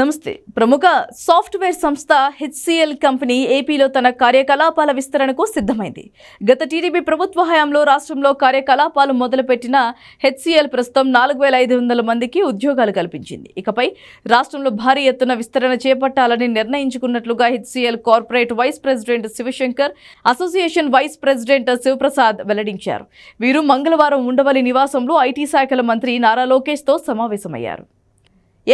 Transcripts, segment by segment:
నమస్తే. ప్రముఖ సాఫ్ట్వేర్ సంస్థ హెచ్సిఎల్ కంపెనీ ఏపీలో తన కార్యకలాపాల విస్తరణకు సిద్ధమైంది. గత టీడీపీ ప్రభుత్వ హయాంలో రాష్ట్రంలో కార్యకలాపాలు మొదలుపెట్టిన హెచ్సిఎల్ ప్రస్తుతం నాలుగు వేల ఐదు వందల మందికి ఉద్యోగాలు కల్పించింది. ఇకపై రాష్ట్రంలో భారీ ఎత్తున విస్తరణ చేపట్టాలని నిర్ణయించుకున్నట్లుగా HCL corporate vice president Shivashankar association vice president Shivaprasad వెల్లడించారు. వీరు మంగళవారం ఉండవల్లి నివాసంలో ఐటీ శాఖల మంత్రి నారా లోకేష్తో సమావేశమయ్యారు.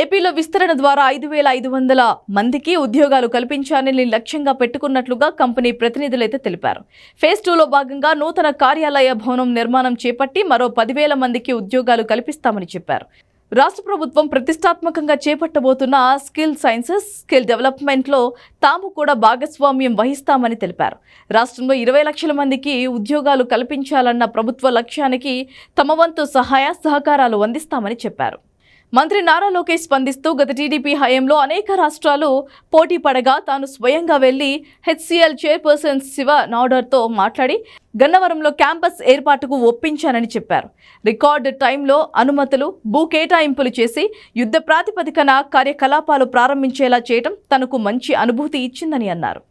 ఏపీలో విస్తరణ ద్వారా ఐదు వేల ఐదు వందల మందికి ఉద్యోగాలు కల్పించాలని లక్ష్యంగా పెట్టుకున్నట్లుగా కంపెనీ ప్రతినిధులైతే తెలిపారు. ఫేజ్ టూలో భాగంగా నూతన కార్యాలయ భవనం నిర్మాణం చేపట్టి మరో పదివేల మందికి ఉద్యోగాలు కల్పిస్తామని చెప్పారు. రాష్ట్ర ప్రభుత్వం ప్రతిష్టాత్మకంగా చేపట్టబోతున్న స్కిల్ సైన్సెస్ స్కిల్ డెవలప్మెంట్లో తాము కూడా భాగస్వామ్యం వహిస్తామని తెలిపారు. రాష్ట్రంలో ఇరవై లక్షల మందికి ఉద్యోగాలు కల్పించాలన్న ప్రభుత్వ లక్ష్యానికి తమ వంతు సహాయ సహకారాలు అందిస్తామని చెప్పారు. మంత్రి నారా లోకేష్ స్పందిస్తూ గత టీడీపీ హయాంలో అనేక రాష్ట్రాలు పోటీ పడగా తాను స్వయంగా వెళ్ళి హెచ్సిఎల్ చైర్పర్సన్ శివ నాడర్తో మాట్లాడి గన్నవరంలో క్యాంపస్ ఏర్పాటుకు ఒప్పించానని చెప్పారు. రికార్డు టైంలో అనుమతులు భూ కేటాయింపులు చేసి యుద్ధ ప్రాతిపదికన కార్యకలాపాలు ప్రారంభించేలా చేయడం తనకు మంచి అనుభూతి ఇచ్చిందని అన్నారు.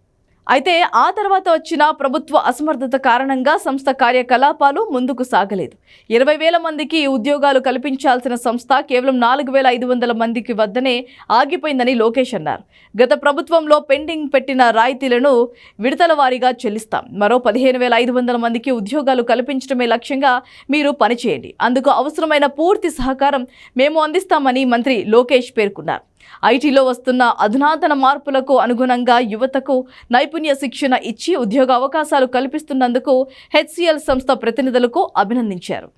అయితే ఆ తర్వాత వచ్చిన ప్రభుత్వ అసమర్థత కారణంగా సంస్థ కార్యకలాపాలు ముందుకు సాగలేదు. ఇరవై వేల మందికి ఉద్యోగాలు కల్పించాల్సిన సంస్థ కేవలం నాలుగు వేల ఐదు వందల మందికి వద్దనే ఆగిపోయిందని లోకేష్ అన్నారు. గత ప్రభుత్వంలో పెండింగ్ పెట్టిన రాయితీలను విడతల వారీగా చెల్లిస్తాం. మరో పదిహేను వేల ఐదు వందల మందికి ఉద్యోగాలు కల్పించడమే లక్ష్యంగా మీరు పనిచేయండి. అందుకు అవసరమైన పూర్తి సహకారం మేము అందిస్తామని మంత్రి లోకేష్ పేర్కొన్నారు. ఐటీలో వస్తున్న అధునాతన మార్పులకు అనుగుణంగా యువతకు నైపుణ్య శిక్షణ ఇచ్చి ఉద్యోగ అవకాశాలు కల్పిస్తున్నందుకు హెచ్సిఎల్ సంస్థ ప్రతినిధులకు అభినందించారు.